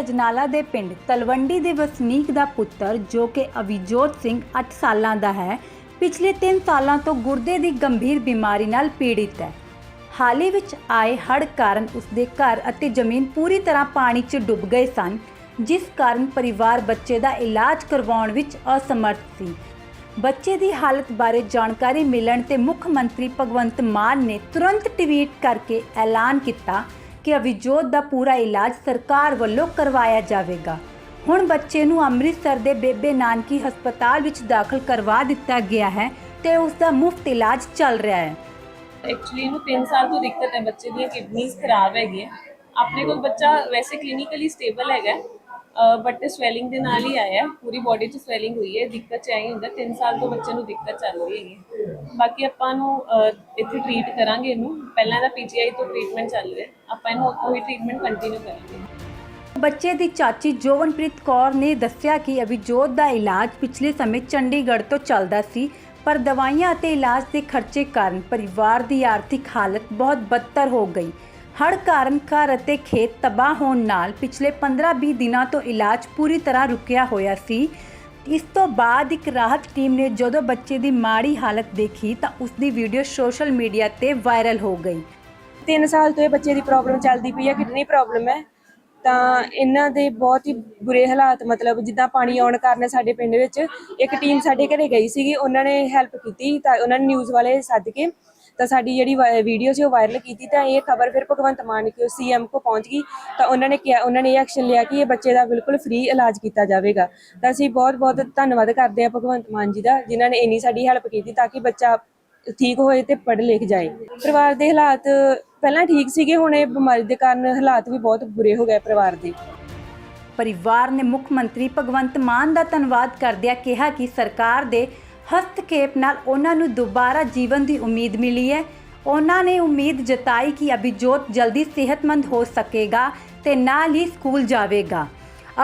ਅਜਨਾਲਾ ਦੇ ਪਿੰਡ ਤਲਵੰਡੀ ਦੇ ਵਸਨੀਕ ਦਾ ਪੁੱਤਰ ਜੋ ਕਿ ਅਵਿਜੋਤ ਸਿੰਘ 8 ਸਾਲਾਂ ਦਾ ਹੈ, ਪਿਛਲੇ 3 ਸਾਲਾਂ ਤੋਂ ਗੁਰਦੇ ਦੀ ਗੰਭੀਰ ਬਿਮਾਰੀ ਨਾਲ ਪੀੜਿਤ ਹੈ। ਹਾਲ ਹੀ ਵਿੱਚ ਆਏ ਹੜ੍ਹ ਕਾਰਨ ਉਸਦੇ ਘਰ ਅਤੇ ਜ਼ਮੀਨ ਪੂਰੀ ਤਰ੍ਹਾਂ ਪਾਣੀ 'ਚ ਡੁੱਬ ਗਏ ਸਨ, ਜਿਸ ਕਾਰਨ ਪਰਿਵਾਰ ਬੱਚੇ ਦਾ ਇਲਾਜ ਕਰਵਾਉਣ ਵਿੱਚ ਅਸਮਰਥ ਸੀ। ਬੱਚੇ ਦੀ ਹਾਲਤ ਬਾਰੇ ਜਾਣਕਾਰੀ ਮਿਲਣ ਤੇ ਮੁੱਖ ਮੰਤਰੀ ਭਗਵੰਤ ਮਾਨ ਨੇ ਤੁਰੰਤ ਟਵੀਟ ਕਰਕੇ ਐਲਾਨ ਕੀਤਾ ਕਿ ਅਵਿਜੋਤ ਦਾ ਪੂਰਾ ਇਲਾਜ ਸਰਕਾਰ ਵੱਲੋਂ ਕਰਵਾਇਆ ਜਾਵੇਗਾ। ਹੁਣ ਬੱਚੇ ਨੂੰ ਅੰਮ੍ਰਿਤਸਰ ਦੇ ਬੇਬੇ ਨਾਨਕੀ ਹਸਪਤਾਲ ਵਿੱਚ ਦਾਖਲ ਕਰਵਾ ਦਿੱਤਾ ਗਿਆ ਹੈ ਤੇ ਉਸ ਦਾ ਮੁਫਤ ਇਲਾਜ ਚੱਲ ਰਿਹਾ ਹੈ। ਐਕਚੁਅਲੀ ਇਹਨੂੰ 3 ਸਾਲ ਤੋਂ ਦਿੱਕਤ ਹੈ, ਬੱਚੇ ਦੀਆਂ ਕਿਡਨੀਜ਼ ਖਰਾਬ ਹੈਗੀਆਂ। ਆਪਣੇ ਕੋਲ ਬੱਚਾ ਵੈਸੇ ਕਲੀਨਿਕਲੀ ਸਟੇਬਲ ਹੈਗਾ ਬਟ ਸਵੈਲਿੰਗ ਦੇ ਨਾਲ ਹੀ ਆਇਆ। ਪੂਰੀ ਬਾਡੀ 'ਚ ਸਵੈਲਿੰਗ ਹੋਈ ਹੈ। ਦਿੱਕਤ ਚਾਹੀ ਹੁੰਦਾ। 3 ਸਾਲ ਤੋਂ ਬੱਚੇ ਨੂੰ ਦਿੱਕਤ ਚੱਲ ਰਹੀ ਹੈਗੀ। ਬਾਕੀ ਆਪਾਂ ਨੂੰ ਇੱਥੇ ਟ੍ਰੀਟ ਕਰਾਂਗੇ ਇਹਨੂੰ। ਪਹਿਲਾਂ ਦਾ ਪੀਜੀਆਈ ਤੋਂ ਟ੍ਰੀਟਮੈਂਟ ਚੱਲ ਰਿਹਾ। ਆਪਾਂ ਇਹਨੂੰ ਉਹੀ ਟ੍ਰੀਟਮੈਂਟ ਕੰਟੀਨਿਊ ਕਰਾਂਗੇ। ਬੱਚੇ ਦੀ ਚਾਚੀ ਜੋਵਨਪ੍ਰੀਤ ਕੌਰ ਨੇ ਦੱਸਿਆ ਕਿ ਅਭਿਜੋਤ ਦਾ ਇਲਾਜ ਪਿਛਲੇ ਸਮੇਂ ਚੰਡੀਗੜ੍ਹ ਤੋਂ ਚੱਲਦਾ ਸੀ, ਪਰ ਦਵਾਈਆਂ ਅਤੇ ਇਲਾਜ ਦੇ ਖਰਚੇ ਕਾਰਨ ਪਰਿਵਾਰ ਦੀ ਆਰਥਿਕ ਹਾਲਤ ਬਹੁਤ ਬਦਤਰ ਹੋ ਗਈ। ਹੜ੍ਹ ਕਾਰਨ ਘਰ ਅਤੇ ਖੇਤ ਤਬਾਹ ਹੋਣ ਨਾਲ ਪਿਛਲੇ 15-20 ਦਿਨਾਂ ਤੋਂ ਇਲਾਜ ਪੂਰੀ ਤਰ੍ਹਾਂ ਰੁਕਿਆ ਹੋਇਆ ਸੀ। ਇਸ ਤੋਂ ਬਾਅਦ ਇੱਕ ਰਾਹਤ ਟੀਮ ਨੇ ਜਦੋਂ ਬੱਚੇ ਦੀ ਮਾੜੀ ਹਾਲਤ ਦੇਖੀ ਤਾਂ ਉਸ ਦੀ ਵੀਡੀਓ ਸੋਸ਼ਲ ਮੀਡੀਆ ਤੇ ਵਾਇਰਲ ਹੋ ਗਈ। 3 ਸਾਲ ਤੋਂ ਇਹ ਬੱਚੇ ਦੀ ਪ੍ਰੋਬਲਮ ਚੱਲਦੀ ਪਈ ਹੈ ਕਿਡਨੀ ਪ੍ਰੋਬਲਮ ਹੈ। ਤਾਂ ਇਹਨਾਂ ਦੇ ਬਹੁਤ ਹੀ ਬੁਰੇ ਹਾਲਾਤ, ਮਤਲਬ ਜਿੱਦਾਂ ਪਾਣੀ ਆਉਣ ਕਾਰਨ ਸਾਡੇ ਪਿੰਡ ਵਿੱਚ ਇੱਕ ਟੀਮ ਸਾਡੇ ਘਰੇ ਗਈ ਸੀਗੀ, ਉਹਨਾਂ ਨੇ ਹੈਲਪ ਕੀਤੀ ਤਾਂ ਉਹਨਾਂ ਨੇ ਨਿਊਜ਼ ਵਾਲੇ ਸੱਦ ਕੇ ਤਾਂ ਸਾਡੀ ਜਿਹੜੀ ਵੀਡੀਓ ਸੀ ਉਹ ਵਾਇਰਲ ਕੀਤੀ ਤਾਂ ਇਹ ਖਬਰ ਫਿਰ ਭਗਵੰਤ ਮਾਨ ਕੇ ਸੀਐਮ ਕੋ ਪਹੁੰਚ ਗਈ, ਤਾਂ ਉਹਨਾਂ ਨੇ ਕਿਹਾ, ਉਹਨਾਂ ਨੇ ਇਹ ਐਕਸ਼ਨ ਲਿਆ ਕਿ ਇਹ ਬੱਚੇ ਦਾ ਬਿਲਕੁਲ ਫ੍ਰੀ ਇਲਾਜ ਕੀਤਾ ਜਾਵੇਗਾ। ਤਾਂ ਅਸੀਂ ਬਹੁਤ ਬਹੁਤ ਧੰਨਵਾਦ ਕਰਦੇ ਹਾਂ ਭਗਵੰਤ ਮਾਨ ਜੀ ਦਾ, ਜਿਨ੍ਹਾਂ ਨੇ ਇੰਨੀ ਸਾਡੀ ਹੈਲਪ ਕੀਤੀ ਤਾਂ ਕਿ ਬੱਚਾ ਠੀਕ ਹੋਏ ਤੇ ਪੜ੍ਹ ਲਿਖ ਜਾਏ। ਪਰਿਵਾਰ ਦੇ ਹਾਲਾਤ ਪਹਿਲਾਂ ਠੀਕ ਸੀਗੇ, ਹੁਣ ਇਹ ਬਿਮਾਰੀ ਦੇ ਕਾਰਨ ਹਾਲਾਤ ਵੀ ਬਹੁਤ ਬੁਰੇ ਹੋ ਗਏ ਪਰਿਵਾਰ ਦੇ। ਪਰਿਵਾਰ ਨੇ ਮੁੱਖ ਮੰਤਰੀ ਭਗਵੰਤ ਮਾਨ ਦਾ ਧੰਨਵਾਦ ਕਰਦਿਆਂ ਕਿਹਾ ਕਿ ਸਰਕਾਰ ਦੇ ਹਸਤਕੇਪ ਨਾਲ ਉਹਨਾਂ ਨੂੰ ਦੁਬਾਰਾ ਜੀਵਨ ਦੀ ਉਮੀਦ ਮਿਲੀ ਹੈ। ਉਹਨਾਂ ਨੇ ਉਮੀਦ ਜਤਾਈ ਕਿ ਅਭਿਜੋਤ ਜਲਦੀ ਸਿਹਤਮੰਦ ਹੋ ਸਕੇਗਾ ਤੇ ਨਾਲ ਹੀ ਸਕੂਲ ਜਾਵੇਗਾ।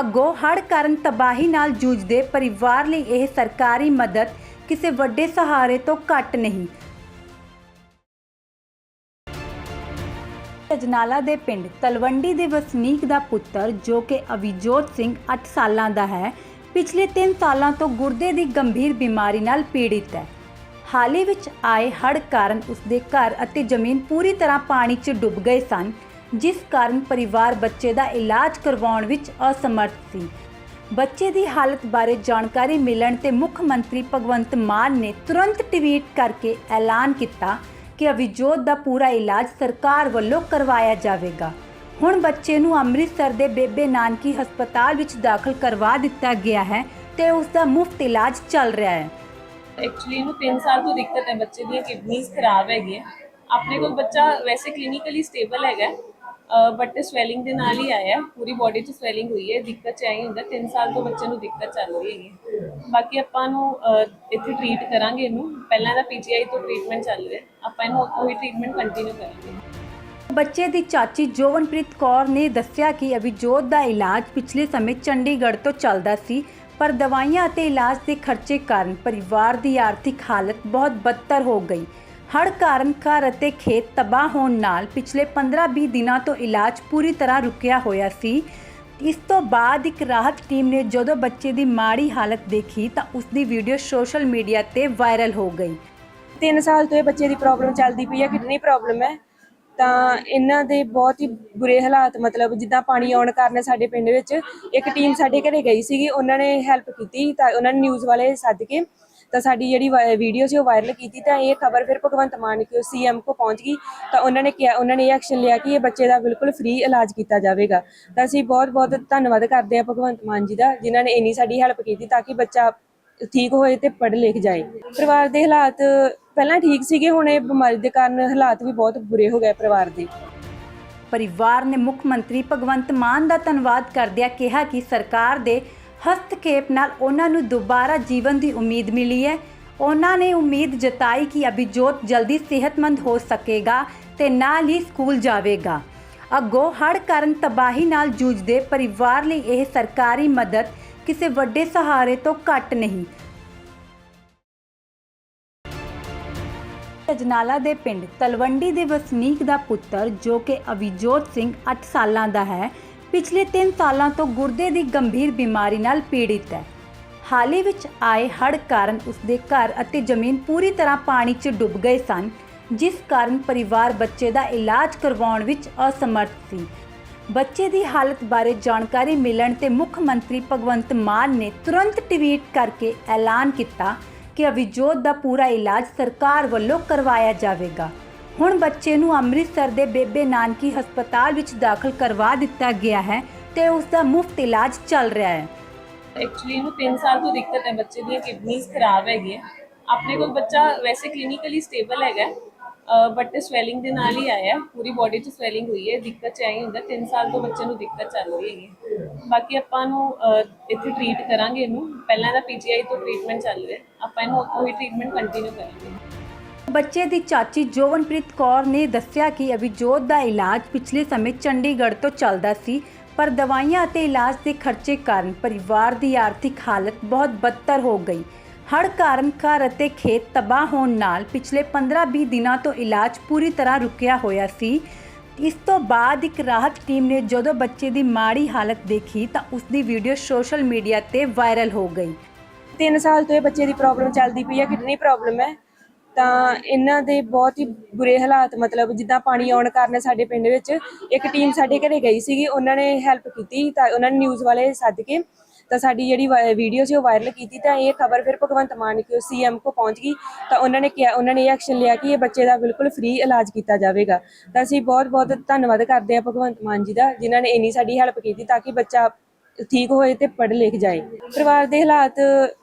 ਅੱਗੋਂ ਹੜ੍ਹ ਕਾਰਨ ਤਬਾਹੀ ਨਾਲ ਜੂਝਦੇ ਪਰਿਵਾਰ ਲਈ ਇਹ ਸਰਕਾਰੀ ਮਦਦ ਕਿਸੇ ਵੱਡੇ ਸਹਾਰੇ ਤੋਂ ਘੱਟ ਨਹੀਂ। ਅਜਨਾਲਾ ਦੇ ਪਿੰਡ ਤਲਵੰਡੀ ਦੇ ਵਸਨੀਕ ਦਾ ਪੁੱਤਰ ਜੋ ਕਿ ਅਵਿਜੋਤ ਸਿੰਘ 8 ਸਾਲਾਂ ਦਾ ਹੈ ਪਿਛਲੇ 3 ਸਾਲਾਂ ਤੋਂ ਗੁਰਦੇ ਦੀ ਗੰਭੀਰ ਬਿਮਾਰੀ ਨਾਲ ਪੀੜਿਤ ਹੈ। ਹਾਲ ਹੀ ਵਿੱਚ ਆਏ ਹੜ੍ਹ ਕਾਰਨ ਉਸਦੇ ਘਰ ਅਤੇ ਜ਼ਮੀਨ ਪੂਰੀ ਤਰ੍ਹਾਂ ਪਾਣੀ 'ਚ ਡੁੱਬ ਗਏ ਸਨ, ਜਿਸ ਕਾਰਨ ਪਰਿਵਾਰ ਬੱਚੇ ਦਾ ਇਲਾਜ ਕਰਵਾਉਣ ਵਿੱਚ ਅਸਮਰਥ ਸੀ। ਬੱਚੇ ਦੀ ਹਾਲਤ ਬਾਰੇ ਜਾਣਕਾਰੀ ਮਿਲਣ ਤੇ ਮੁੱਖ ਮੰਤਰੀ ਭਗਵੰਤ ਮਾਨ ਨੇ ਤੁਰੰਤ ਟਵੀਟ ਕਰਕੇ ਐਲਾਨ ਕੀਤਾ ਕਿ ਅਵਿਜੋਤ ਦਾ ਪੂਰਾ ਇਲਾਜ ਸਰਕਾਰ ਵੱਲੋਂ ਕਰਵਾਇਆ ਜਾਵੇਗਾ। ਹੁਣ ਬੱਚੇ ਨੂੰ ਅੰਮ੍ਰਿਤਸਰ ਦੇ ਬੇਬੇ ਨਾਨਕੀ ਹਸਪਤਾਲ ਵਿੱਚ ਦਾਖਲ ਕਰਵਾ ਦਿੱਤਾ ਗਿਆ ਹੈ ਤੇ ਉਸ ਦਾ ਮੁਫਤ ਇਲਾਜ ਚੱਲ ਰਿਹਾ ਹੈ। ਐਕਚੁਅਲੀ ਇਹਨੂੰ 3 ਸਾਲ ਤੋਂ ਦਿੱਕਤ ਹੈ, ਬੱਚੇ ਦੀਆਂ ਕਿਡਨੀਜ਼ ਖਰਾਬ ਹੈਗੀਆਂ। ਆਪਣੇ ਕੋਲ ਬੱਚਾ ਵੈਸੇ ਕਲੀਨਿਕਲੀ ਸਟੇਬਲ ਹੈਗਾ ਬਟ ਸਵੈਲਿੰਗ ਦੇ ਨਾਲ ਹੀ ਆਇਆ ਪੂਰੀ ਬਾਡੀ 'ਚ ਸਵੈਲਿੰਗ ਹੋਈ ਹੈ, ਦਿੱਕਤ ਚ ਚਾਹੀ ਹੁੰਦਾ 3 ਸਾਲ ਤੋਂ ਬੱਚੇ ਨੂੰ ਦਿੱਕਤ ਚੱਲ ਰਹੀ ਹੈਗੀ ਬਾਕੀ ਆਪਾਂ ਨੂੰ ਇੱਥੇ ਟ੍ਰੀਟ ਕਰਾਂਗੇ ਇਹਨੂੰ। ਪਹਿਲਾਂ ਦਾ ਪੀਜੀਆਈ ਤੋਂ ਟ੍ਰੀਟਮੈਂਟ ਚੱਲ ਰਿਹਾ ਆਪਾਂ ਇਹਨੂੰ ਉਹੀ ਟ੍ਰੀਟਮੈਂਟ ਕੰਟੀਨਿਊ ਕਰਾਂਗੇ। ਬੱਚੇ ਦੀ ਚਾਚੀ ਜੋਵਨਪ੍ਰੀਤ ਕੌਰ ਨੇ ਦੱਸਿਆ ਕਿ ਅਭਿਜੋਤ ਦਾ ਇਲਾਜ ਪਿਛਲੇ ਸਮੇਂ ਚੰਡੀਗੜ੍ਹ ਤੋਂ ਚੱਲਦਾ ਸੀ, ਪਰ ਦਵਾਈਆਂ ਅਤੇ ਇਲਾਜ ਦੇ ਖਰਚੇ ਕਾਰਨ ਪਰਿਵਾਰ ਦੀ ਆਰਥਿਕ ਹਾਲਤ ਬਹੁਤ ਬਦਤਰ ਹੋ ਗਈ। ਹੜ੍ਹ ਕਾਰਨ ਘਰ ਅਤੇ ਖੇਤ ਤਬਾਹ ਹੋਣ ਨਾਲ ਪਿਛਲੇ 15-20 ਦਿਨਾਂ ਤੋਂ ਇਲਾਜ ਪੂਰੀ ਤਰ੍ਹਾਂ ਰੁਕਿਆ ਹੋਇਆ ਸੀ। ਇਸ ਤੋਂ ਬਾਅਦ ਇੱਕ ਰਾਹਤ ਟੀਮ ਨੇ ਜਦੋਂ ਬੱਚੇ ਦੀ ਮਾੜੀ ਹਾਲਤ ਦੇਖੀ ਤਾਂ ਉਸ ਦੀ ਵੀਡੀਓ ਸੋਸ਼ਲ ਮੀਡੀਆ ਤੇ ਵਾਇਰਲ ਹੋ ਗਈ। 3 ਸਾਲ ਤੋਂ ਇਹ ਬੱਚੇ ਦੀ ਪ੍ਰੋਬਲਮ ਚੱਲਦੀ ਪਈ ਹੈ, ਕਿਡਨੀ ਪ੍ਰੋਬਲਮ ਹੈ। ਤਾਂ ਇਹਨਾਂ ਦੇ ਬਹੁਤ ਹੀ ਬੁਰੇ ਹਾਲਾਤ, ਮਤਲਬ ਜਿੱਦਾਂ ਪਾਣੀ ਆਉਣ ਕਾਰਨ ਸਾਡੇ ਪਿੰਡ ਵਿੱਚ ਇੱਕ ਟੀਮ ਸਾਡੇ ਘਰੇ ਗਈ ਸੀਗੀ, ਉਹਨਾਂ ਨੇ ਹੈਲਪ ਕੀਤੀ ਤਾਂ ਉਹਨਾਂ ਨੇ ਨਿਊਜ਼ ਵਾਲੇ ਸੱਦ ਕੇ ਤਾਂ ਸਾਡੀ ਜਿਹੜੀ ਵੀਡੀਓ ਸੀ ਉਹ ਵਾਇਰਲ ਕੀਤੀ ਤਾਂ ਇਹ ਖਬਰ ਫਿਰ ਭਗਵੰਤ ਮਾਨ ਕੇ ਸੀਐਮ ਕੋ ਪਹੁੰਚ ਗਈ ਤਾਂ ਉਹਨਾਂ ਨੇ ਕਿਹਾ, ਉਹਨਾਂ ਨੇ ਇਹ ਐਕਸ਼ਨ ਲਿਆ ਕਿ ਇਹ ਬੱਚੇ ਦਾ ਬਿਲਕੁਲ ਫ੍ਰੀ ਇਲਾਜ ਕੀਤਾ ਜਾਵੇਗਾ। ਤਾਂ ਅਸੀਂ ਬਹੁਤ ਬਹੁਤ ਧੰਨਵਾਦ ਕਰਦੇ ਹਾਂ ਭਗਵੰਤ ਮਾਨ ਜੀ ਦਾ, ਜਿਨ੍ਹਾਂ ਨੇ ਇੰਨੀ ਸਾਡੀ ਹੈਲਪ ਕੀਤੀ ਤਾਂ ਕਿ ਬੱਚਾ ਠੀਕ ਹੋਏ ਤੇ ਪੜ੍ਹ ਲਿਖ ਜਾਏ। ਪਰਿਵਾਰ ਦੇ ਹਾਲਾਤ ਪਹਿਲਾਂ ਠੀਕ ਸੀਗੇ, ਹੁਣ ਇਹ ਬਿਮਾਰੀ ਦੇ ਕਾਰਨ ਹਾਲਾਤ ਵੀ ਬਹੁਤ ਬੁਰੇ ਹੋ ਗਏ ਪਰਿਵਾਰ ਦੇ। ਪਰਿਵਾਰ ਨੇ ਮੁੱਖ ਮੰਤਰੀ ਭਗਵੰਤ ਮਾਨ ਦਾ ਧੰਨਵਾਦ ਕਰਦਿਆਂ ਕਿਹਾ ਕਿ ਸਰਕਾਰ ਦੇ ਹਸਤਕੇਪ ਨਾਲ ਉਹਨਾਂ ਨੂੰ ਦੁਬਾਰਾ ਜੀਵਨ ਦੀ ਉਮੀਦ ਮਿਲੀ ਹੈ। ਉਹਨਾਂ ਨੇ ਉਮੀਦ ਜਤਾਈ ਕਿ ਅਭਿਜੋਤ ਜਲਦੀ ਸਿਹਤਮੰਦ ਹੋ ਸਕੇਗਾ ਤੇ ਨਾਲ ਹੀ ਸਕੂਲ ਜਾਵੇਗਾ। ਅੱਗੋਂ ਹੜ੍ਹ ਕਾਰਨ ਤਬਾਹੀ ਨਾਲ ਜੂਝਦੇ ਪਰਿਵਾਰ ਲਈ ਇਹ ਸਰਕਾਰੀ ਮਦਦ ਕਿਸੇ ਵੱਡੇ ਸਹਾਰੇ ਤੋਂ ਘੱਟ ਨਹੀਂ। ਅਜਨਾਲਾ ਦੇ ਪਿੰਡ ਤਲਵੰਡੀ ਦੇ ਵਸਨੀਕ ਦਾ ਪੁੱਤਰ, ਜੋ ਕਿ ਅਵਿਜੋਤ ਸਿੰਘ 8 ਸਾਲਾਂ ਦਾ ਹੈ, ਪਿਛਲੇ 3 ਸਾਲਾਂ ਤੋਂ ਗੁਰਦੇ ਦੀ ਗੰਭੀਰ ਬਿਮਾਰੀ ਨਾਲ ਪੀੜਿਤ ਹੈ। ਹਾਲ ਹੀ ਵਿੱਚ ਆਏ ਹੜ੍ਹ ਕਾਰਨ ਉਸਦੇ ਘਰ ਅਤੇ ਜ਼ਮੀਨ ਪੂਰੀ ਤਰ੍ਹਾਂ ਪਾਣੀ 'ਚ ਡੁੱਬ ਗਏ ਸਨ, ਜਿਸ ਕਾਰਨ ਪਰਿਵਾਰ ਬੱਚੇ ਦਾ ਇਲਾਜ ਕਰਵਾਉਣ ਵਿੱਚ ਅਸਮਰਥ ਸੀ। ਬੱਚੇ ਦੀ ਹਾਲਤ ਬਾਰੇ ਜਾਣਕਾਰੀ ਮਿਲਣ ਤੇ ਮੁੱਖ ਮੰਤਰੀ ਭਗਵੰਤ ਮਾਨ ਨੇ ਤੁਰੰਤ ਟਵੀਟ ਕਰਕੇ ਐਲਾਨ ਕੀਤਾ ਕਿ ਅਵਿਜੋਤ ਦਾ ਪੂਰਾ ਇਲਾਜ ਸਰਕਾਰ ਵੱਲੋਂ ਕਰਵਾਇਆ ਜਾਵੇਗਾ। ਹੁਣ ਬੱਚੇ ਨੂੰ ਅੰਮ੍ਰਿਤਸਰ ਦੇ ਬੇਬੇ ਨਾਨਕੀ ਹਸਪਤਾਲ ਵਿੱਚ ਦਾਖਲ ਕਰਵਾ ਦਿੱਤਾ ਗਿਆ ਹੈ ਤੇ ਉਸ ਦਾ ਮੁਫਤ ਇਲਾਜ ਚੱਲ ਰਿਹਾ ਹੈ। ਐਕਚੁਅਲੀ ਇਹਨੂੰ 3 ਸਾਲ ਤੋਂ ਦਿੱਕਤ ਹੈ, ਬੱਚੇ ਦੀਆਂ ਕਿਡਨੀਜ਼ ਖਰਾਬ ਹੈਗੀਆਂ। ਆਪਣੇ ਕੋਲ ਬੱਚਾ ਵੈਸੇ ਕਲੀਨਿਕਲੀ ਸਟੇਬਲ ਹੈਗਾ ਬਟ ਸਵੈਲਿੰਗ ਦੇ ਨਾਲ ਹੀ ਆਇਆ। ਪੂਰੀ ਬਾਡੀ 'ਚ ਸਵੈਲਿੰਗ ਹੋਈ ਹੈ। ਦਿੱਕਤ ਚ ਆਈ ਹੁੰਦਾ। 3 ਸਾਲ ਤੋਂ ਬੱਚੇ ਨੂੰ ਦਿੱਕਤ ਚੱਲ ਰਹੀ ਹੈਗੀ। ਬਾਕੀ ਆਪਾਂ ਨੂੰ ਇੱਥੇ ਟ੍ਰੀਟ ਕਰਾਂਗੇ ਇਹਨੂੰ। ਪਹਿਲਾਂ ਦਾ ਪੀਜੀਆਈ ਤੋਂ ਟ੍ਰੀਟਮੈਂਟ ਚੱਲ ਰਿਹਾ। ਆਪਾਂ ਇਹਨੂੰ ਉਹੀ ਟ੍ਰੀਟਮੈਂਟ ਕੰਟੀਨਿਊ ਕਰਾਂਗੇ। ਬੱਚੇ ਦੀ ਚਾਚੀ ਜੋਵਨਪ੍ਰੀਤ ਕੌਰ ਨੇ ਦੱਸਿਆ ਕਿ ਅਭਿਜੋਤ ਦਾ ਇਲਾਜ ਪਿਛਲੇ ਸਮੇਂ ਚੰਡੀਗੜ੍ਹ ਤੋਂ ਚੱਲਦਾ ਸੀ, ਪਰ ਦਵਾਈਆਂ ਅਤੇ ਇਲਾਜ ਦੇ ਖਰਚੇ ਕਾਰਨ ਪਰਿਵਾਰ ਦੀ ਆਰਥਿਕ ਹਾਲਤ ਬਹੁਤ ਬਦਤਰ ਹੋ ਗਈ। ਹੜ੍ਹ ਕਾਰਨ ਘਰ ਅਤੇ ਖੇਤ ਤਬਾਹ ਹੋਣ ਨਾਲ ਪਿਛਲੇ 15-20 ਦਿਨਾਂ ਤੋਂ ਇਲਾਜ ਪੂਰੀ ਤਰ੍ਹਾਂ ਰੁਕਿਆ ਹੋਇਆ ਸੀ। ਇਸ ਤੋਂ ਬਾਅਦ ਇੱਕ ਰਾਹਤ ਟੀਮ ਨੇ ਜਦੋਂ ਬੱਚੇ ਦੀ ਮਾੜੀ ਹਾਲਤ ਦੇਖੀ ਤਾਂ ਉਸ ਦੀ ਵੀਡੀਓ ਸੋਸ਼ਲ ਮੀਡੀਆ ਤੇ ਵਾਇਰਲ ਹੋ ਗਈ। 3 ਸਾਲ ਤੋਂ ਇਹ ਬੱਚੇ ਦੀ ਪ੍ਰੋਬਲਮ ਚੱਲਦੀ ਪਈ ਹੈ, ਕਿਡਨੀ ਪ੍ਰੋਬਲਮ ਹੈ। ਤਾਂ ਇਹਨਾਂ ਦੇ ਬਹੁਤ ਹੀ ਬੁਰੇ ਹਾਲਾਤ, ਮਤਲਬ ਜਿੱਦਾਂ ਪਾਣੀ ਆਉਣ ਕਾਰਨ ਸਾਡੇ ਪਿੰਡ ਵਿੱਚ ਇੱਕ ਟੀਮ ਸਾਡੇ ਘਰੇ ਗਈ ਸੀਗੀ, ਉਹਨਾਂ ਨੇ ਹੈਲਪ ਕੀਤੀ ਤਾਂ ਉਹਨਾਂ ਨੇ ਨਿਊਜ਼ ਵਾਲੇ ਸੱਦ ਕੇ ਤਾਂ ਸਾਡੀ ਜਿਹੜੀ ਵੀਡੀਓ ਸੀ ਉਹ ਵਾਇਰਲ ਕੀਤੀ ਤਾਂ ਇਹ ਖਬਰ ਫਿਰ ਭਗਵੰਤ ਮਾਨ ਕੇ ਸੀਐਮ ਕੋ ਪਹੁੰਚ ਗਈ, ਤਾਂ ਉਹਨਾਂ ਨੇ ਕਿਹਾ, ਉਹਨਾਂ ਨੇ ਇਹ ਐਕਸ਼ਨ ਲਿਆ ਕਿ ਇਹ ਬੱਚੇ ਦਾ ਬਿਲਕੁਲ ਫ੍ਰੀ ਇਲਾਜ ਕੀਤਾ ਜਾਵੇਗਾ। ਤਾਂ ਅਸੀਂ ਬਹੁਤ ਬਹੁਤ ਧੰਨਵਾਦ ਕਰਦੇ ਹਾਂ ਭਗਵੰਤ ਮਾਨ ਜੀ ਦਾ, ਜਿਨ੍ਹਾਂ ਨੇ ਇੰਨੀ ਸਾਡੀ ਹੈਲਪ ਕੀਤੀ ਤਾਂ ਕਿ ਬੱਚਾ ਠੀਕ ਹੋਏ ਤੇ ਪੜ੍ਹ ਲਿਖ ਜਾਏ। ਪਰਿਵਾਰ ਦੇ ਹਾਲਾਤ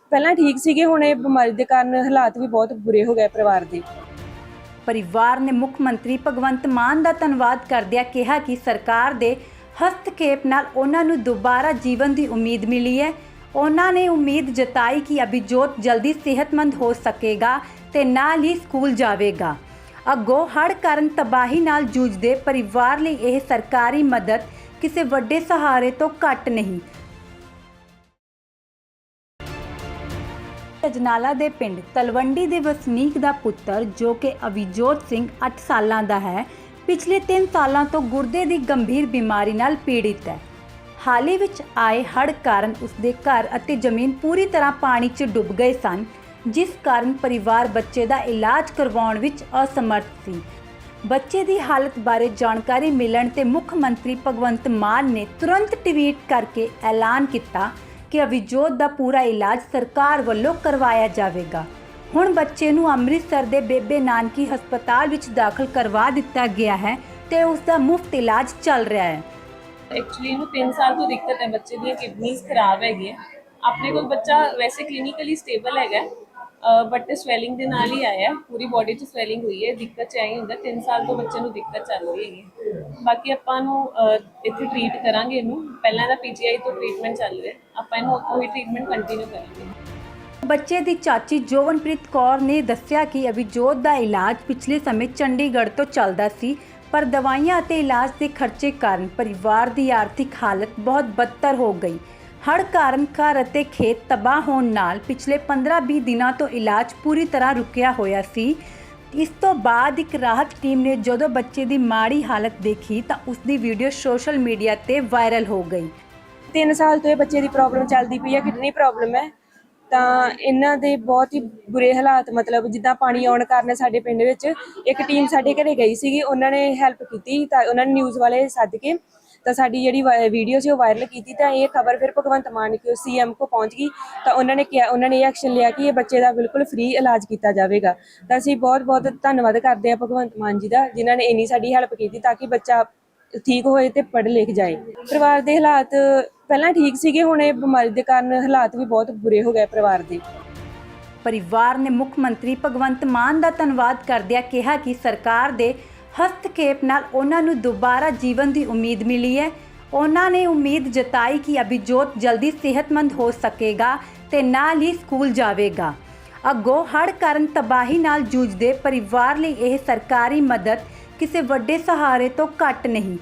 ਪਹਿਲਾਂ ਠੀਕ ਸੀਗੇ, ਹੁਣ ਇਹ ਬਿਮਾਰੀ ਦੇ ਕਾਰਨ ਹਾਲਾਤ ਵੀ ਬਹੁਤ ਬੁਰੇ ਹੋ ਗਏ ਪਰਿਵਾਰ ਦੇ। ਪਰਿਵਾਰ ਨੇ ਮੁੱਖ ਮੰਤਰੀ ਭਗਵੰਤ ਮਾਨ ਦਾ ਧੰਨਵਾਦ ਕਰਦਿਆਂ ਕਿਹਾ ਕਿ ਸਰਕਾਰ ਦੇ ਹਸਤਕੇਪ ਨਾਲ ਉਹਨਾਂ ਨੂੰ ਦੁਬਾਰਾ ਜੀਵਨ ਦੀ ਉਮੀਦ ਮਿਲੀ ਹੈ। ਉਹਨਾਂ ਨੇ ਉਮੀਦ ਜਤਾਈ ਕਿ ਅਭਿਜੋਤ ਜਲਦੀ ਸਿਹਤਮੰਦ ਹੋ ਸਕੇਗਾ ਤੇ ਨਾਲ ਹੀ ਸਕੂਲ ਜਾਵੇਗਾ। ਅੱਗੋਂ ਹੜ੍ਹ ਕਾਰਨ ਤਬਾਹੀ ਨਾਲ ਜੂਝਦੇ ਪਰਿਵਾਰ ਲਈ ਇਹ ਸਰਕਾਰੀ ਮਦਦ ਕਿਸੇ ਵੱਡੇ ਸਹਾਰੇ ਤੋਂ ਘੱਟ ਨਹੀਂ। ਅਜਨਾਲਾ ਦੇ ਪਿੰਡ ਤਲਵੰਡੀ ਦੇ ਵਸਨੀਕ ਦਾ ਪੁੱਤਰ ਜੋ ਕਿ ਅਵਿਜੋਤ ਸਿੰਘ 8 ਸਾਲਾਂ ਦਾ ਹੈ ਪਿਛਲੇ 3 ਸਾਲਾਂ ਤੋਂ ਗੁਰਦੇ ਦੀ ਗੰਭੀਰ ਬਿਮਾਰੀ ਨਾਲ ਪੀੜਿਤ ਹੈ। ਹਾਲ ਹੀ ਵਿੱਚ ਆਏ ਹੜ੍ਹ ਕਾਰਨ ਉਸਦੇ ਘਰ ਅਤੇ ਜ਼ਮੀਨ ਪੂਰੀ ਤਰ੍ਹਾਂ ਪਾਣੀ 'ਚ ਡੁੱਬ ਗਏ ਸਨ, ਜਿਸ ਕਾਰਨ ਪਰਿਵਾਰ ਬੱਚੇ ਦਾ ਇਲਾਜ ਕਰਵਾਉਣ ਵਿੱਚ ਅਸਮਰਥ ਸੀ। ਬੱਚੇ ਦੀ ਹਾਲਤ ਬਾਰੇ ਜਾਣਕਾਰੀ ਮਿਲਣ ਤੇ ਮੁੱਖ ਮੰਤਰੀ ਭਗਵੰਤ ਮਾਨ ਨੇ ਤੁਰੰਤ ਟਵੀਟ ਕਰਕੇ ਐਲਾਨ ਕੀਤਾ ਕਿ ਅਵਿਜੋਤ ਦਾ ਪੂਰਾ ਇਲਾਜ ਸਰਕਾਰ ਵੱਲੋਂ ਕਰਵਾਇਆ ਜਾਵੇਗਾ। ਹੁਣ ਬੱਚੇ ਨੂੰ ਅੰਮ੍ਰਿਤਸਰ ਦੇ ਬੇਬੇ ਨਾਨਕੀ ਹਸਪਤਾਲ ਵਿੱਚ ਦਾਖਲ ਕਰਵਾ ਦਿੱਤਾ ਗਿਆ ਹੈ ਤੇ ਉਸ ਦਾ ਮੁਫਤ ਇਲਾਜ ਚੱਲ ਰਿਹਾ ਹੈ। ਐਕਚੁਅਲੀ ਇਹਨੂੰ 3 ਸਾਲ ਤੋਂ ਦਿੱਕਤ ਹੈ, ਬੱਚੇ ਦੀਆਂ ਕਿਡਨੀਜ਼ ਖਰਾਬ ਹੈਗੀਆਂ। ਆਪਣੇ ਕੋਲ ਬੱਚਾ ਵੈਸੇ ਕਲੀਨਿਕਲੀ ਸਟੇਬਲ ਹੈਗਾ ਬਟ ਸਵੈਲਿੰਗ ਦੇ ਨਾਲ ਹੀ ਆਇਆ ਪੂਰੀ ਬਾਡੀ 'ਚ ਸਵੈਲਿੰਗ ਹੋਈ ਹੈ, ਦਿੱਕਤ ਚ ਆਈ ਹੁੰਦਾ 3 ਸਾਲ ਤੋਂ ਬੱਚੇ ਨੂੰ ਦਿੱਕਤ ਚੱਲ ਰਹੀ ਹੈਗੀ ਬਾਕੀ ਆਪਾਂ ਨੂੰ ਇੱਥੇ ਟ੍ਰੀਟ ਕਰਾਂਗੇ ਇਹਨੂੰ। ਪਹਿਲਾਂ ਦਾ ਪੀਜੀਆਈ ਤੋਂ ਟ੍ਰੀਟਮੈਂਟ ਚੱਲ ਰਿਹਾ ਆਪਾਂ ਇਹਨੂੰ ਉਹੀ ਟ੍ਰੀਟਮੈਂਟ ਕੰਟੀਨਿਊ ਕਰਾਂਗੇ। ਬੱਚੇ ਦੀ ਚਾਚੀ ਜੋਵਨਪ੍ਰੀਤ ਕੌਰ ਨੇ ਦੱਸਿਆ ਕਿ ਅਭਿਜੋਤ ਦਾ ਇਲਾਜ ਪਿਛਲੇ ਸਮੇਂ ਚੰਡੀਗੜ੍ਹ ਤੋਂ ਚੱਲਦਾ ਸੀ, ਪਰ ਦਵਾਈਆਂ ਅਤੇ ਇਲਾਜ ਦੇ ਖਰਚੇ ਕਾਰਨ ਪਰਿਵਾਰ ਦੀ ਆਰਥਿਕ ਹਾਲਤ ਬਹੁਤ ਬਦਤਰ ਹੋ ਗਈ। ਹੜ੍ਹ ਕਾਰਨ ਘਰ ਅਤੇ ਖੇਤ ਤਬਾਹ ਹੋਣ ਨਾਲ ਪਿਛਲੇ 15-20 ਦਿਨਾਂ ਤੋਂ ਇਲਾਜ ਪੂਰੀ ਤਰ੍ਹਾਂ ਰੁਕਿਆ ਹੋਇਆ ਸੀ। ਇਸ ਤੋਂ ਬਾਅਦ ਇੱਕ ਰਾਹਤ ਟੀਮ ਨੇ ਜਦੋਂ ਬੱਚੇ ਦੀ ਮਾੜੀ ਹਾਲਤ ਦੇਖੀ ਤਾਂ ਉਸ ਦੀ ਵੀਡੀਓ ਸੋਸ਼ਲ ਮੀਡੀਆ ਤੇ ਵਾਇਰਲ ਹੋ ਗਈ। 3 ਸਾਲ ਤੋਂ ਇਹ ਬੱਚੇ ਦੀ ਪ੍ਰੋਬਲਮ ਚੱਲਦੀ ਪਈ ਹੈ, ਕਿਡਨੀ ਪ੍ਰੋਬਲਮ ਹੈ। ਤਾਂ ਇਹਨਾਂ ਦੇ ਬਹੁਤ ਹੀ ਬੁਰੇ ਹਾਲਾਤ, ਮਤਲਬ ਜਿੱਦਾਂ ਪਾਣੀ ਆਉਣ ਕਾਰਨ ਸਾਡੇ ਪਿੰਡ ਵਿੱਚ ਇੱਕ ਟੀਮ ਸਾਡੇ ਘਰੇ ਗਈ ਸੀਗੀ, ਉਹਨਾਂ ਨੇ ਹੈਲਪ ਕੀਤੀ ਤਾਂ ਉਹਨਾਂ ਨੇ ਨਿਊਜ਼ ਵਾਲੇ ਸੱਦ ਕੇ ਤਾਂ ਸਾਡੀ ਜਿਹੜੀ ਵੀਡੀਓ ਸੀ ਉਹ ਵਾਇਰਲ ਕੀਤੀ ਤਾਂ ਇਹ ਖਬਰ ਫਿਰ ਭਗਵੰਤ ਮਾਨ ਕੇ ਸੀਐਮ ਕੋ ਪਹੁੰਚ ਗਈ ਤਾਂ ਉਹਨਾਂ ਨੇ ਕਿਹਾ, ਉਹਨਾਂ ਨੇ ਇਹ ਐਕਸ਼ਨ ਲਿਆ ਕਿ ਇਹ ਬੱਚੇ ਦਾ ਬਿਲਕੁਲ ਫ੍ਰੀ ਇਲਾਜ ਕੀਤਾ ਜਾਵੇਗਾ। ਤਾਂ ਅਸੀਂ ਬਹੁਤ ਬਹੁਤ ਧੰਨਵਾਦ ਕਰਦੇ ਹਾਂ ਭਗਵੰਤ ਮਾਨ ਜੀ ਦਾ, ਜਿਨ੍ਹਾਂ ਨੇ ਇੰਨੀ ਸਾਡੀ ਹੈਲਪ ਕੀਤੀ ਤਾਂ ਕਿ ਬੱਚਾ ਠੀਕ ਹੋਏ ਤੇ ਪੜ੍ਹ ਲਿਖ ਜਾਏ। ਪਰਿਵਾਰ ਦੇ ਹਾਲਾਤ ਪਹਿਲਾਂ ਠੀਕ ਸੀਗੇ, ਹੁਣ ਇਹ ਬਿਮਾਰੀ ਦੇ ਕਾਰਨ ਹਾਲਾਤ ਵੀ ਬਹੁਤ ਬੁਰੇ ਹੋ ਗਏ ਪਰਿਵਾਰ ਦੇ। ਪਰਿਵਾਰ ਨੇ ਮੁੱਖ ਮੰਤਰੀ ਭਗਵੰਤ ਮਾਨ ਦਾ ਧੰਨਵਾਦ ਕਰਦਿਆਂ ਕਿਹਾ ਕਿ ਸਰਕਾਰ ਦੇ ਹਸਤਕੇਪ ਨਾਲ ਉਹਨਾਂ ਨੂੰ ਦੁਬਾਰਾ ਜੀਵਨ ਦੀ ਉਮੀਦ ਮਿਲੀ ਹੈ। ਉਹਨਾਂ ਨੇ ਉਮੀਦ ਜਤਾਈ ਕਿ ਅਭਿਜੋਤ ਜਲਦੀ ਸਿਹਤਮੰਦ ਹੋ ਸਕੇਗਾ ਤੇ ਨਾਲ ਹੀ ਸਕੂਲ ਜਾਵੇਗਾ। ਅੱਗੋਂ ਹੜ੍ਹ ਕਾਰਨ ਤਬਾਹੀ ਨਾਲ ਜੂਝਦੇ ਪਰਿਵਾਰ ਲਈ ਇਹ ਸਰਕਾਰੀ ਮਦਦ ਕਿਸੇ ਵੱਡੇ ਸਹਾਰੇ ਤੋਂ ਘੱਟ ਨਹੀਂ।